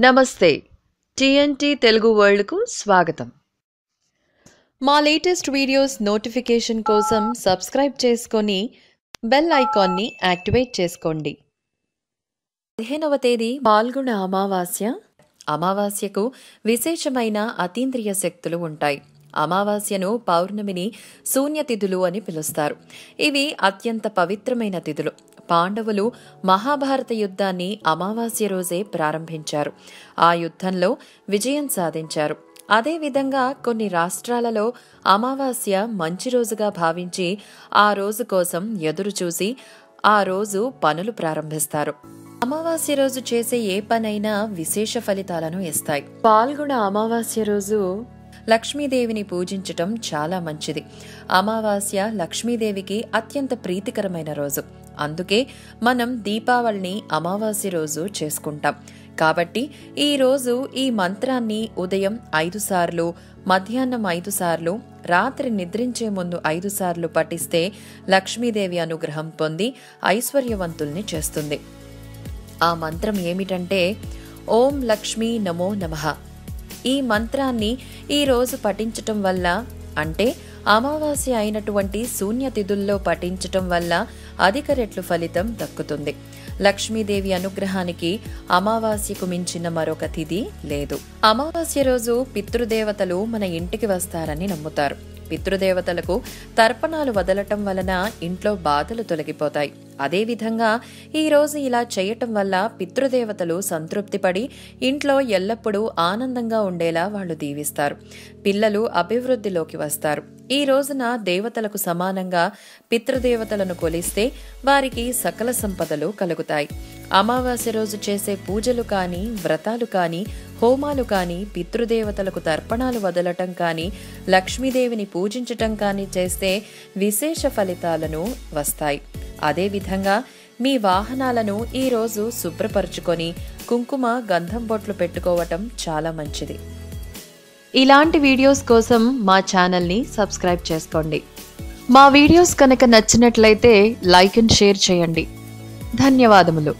నమస్తే. టీఎన్టీ తెలుగు వరల్డ్కు స్వాగతం. మా లేటెస్ట్ వీడియోస్ నోటిఫికేషన్ కోసం సబ్స్క్రైబ్ చేసుకొని బెల్ ఐకాన్ని యాక్టివేట్ చేసుకోండి. పదిహేనవ తేదీ పాల్గొన అమావాస్య. అమావాస్యకు విశేషమైన అతీంద్రియ శక్తులు ఉంటాయి. అమావాస్యను పౌర్ణమిని శూన్యతిథులు అని పిలుస్తారు. ఇవి అత్యంత పవిత్రమైన తిథులు. పాండవులు మహాభారత యుద్ధాన్ని అమావాస్య రోజే ప్రారంభించారు. ఆ యుద్ధంలో విజయం సాధించారు. అదేవిధంగా కొన్ని రాష్ట్రాలలో అమావాస్య మంచి రోజుగా భావించి ఆ రోజు కోసం ఎదురు చూసి ఆ రోజు పనులు ప్రారంభిస్తారు. అమావాస్య రోజు చేసే ఏ పనైనా విశేష ఫలితాలను ఇస్తాయి. పాల్గొన అమావాస్య రోజు లక్ష్మీదేవిని పూజించటం చాలా మంచిది. అమావాస్య లక్ష్మీదేవికి అత్యంత ప్రీతికరమైన రోజు. అందుకే మనం దీపావళిని అమావాస్య రోజు చేసుకుంటాం. కాబట్టి ఈ రోజు ఈ మంత్రాన్ని ఉదయం ఐదు సార్లు మధ్యాహ్నం ఐదు సార్లు రాత్రి నిద్రించే ముందు ఐదు సార్లు పఠిస్తే లక్ష్మీదేవి అనుగ్రహం పొంది ఐశ్వర్యవంతుల్ని చేస్తుంది. ఆ మంత్రం ఏమిటంటే ఓం లక్ష్మీ నమో నమః. ఈ మంత్రాన్ని ఈ రోజు పఠించటం వల్ల అంటే అమావాస్య అయినటువంటి శూన్యతిథుల్లో పఠించటం వల్ల అధిక రెట్లు ఫలితం దక్కుతుంది. లక్ష్మీదేవి అనుగ్రహానికి అమావాస్యకు మించిన మరొక తిథి లేదు. అమావాస్య రోజు పితృదేవతలు మన ఇంటికి వస్తారని నమ్ముతారు. పితృదేవతలకు తర్పణాలు వదలటం వలన ఇంట్లో బాధలు తొలగిపోతాయి. అదేవిధంగా ఈరోజు ఇలా చేయటం వల్ల పితృదేవతలు సంతృప్తిపడి ఇంట్లో ఎల్లప్పుడూ ఆనందంగా ఉండేలా వాళ్ళు దీవిస్తారు. పిల్లలు అభివృద్ధిలోకి వస్తారు. ఈ రోజున దేవతలకు సమానంగా పితృదేవతలను కొలిస్తే వారికి సకల సంపదలు కలుగుతాయి. అమావాస్య రోజు చేసే పూజలు కానీ వ్రతాలు కానీ హోమాలు కానీ పితృదేవతలకు తర్పణాలు వదలటం కానీ లక్ష్మీదేవిని పూజించటం కానీ చేస్తే విశేష ఫలితాలను వస్తాయి. అదేవిధంగా మీ వాహనాలను ఈరోజు శుభ్రపరుచుకొని కుంకుమ గంధం బొట్లు పెట్టుకోవటం చాలా మంచిది. ఇలాంటి వీడియోస్ కోసం మా ఛానల్ని సబ్స్క్రైబ్ చేసుకోండి. మా వీడియోస్ కనుక నచ్చినట్లయితే లైక్ అండ్ షేర్ చేయండి. ధన్యవాదములు.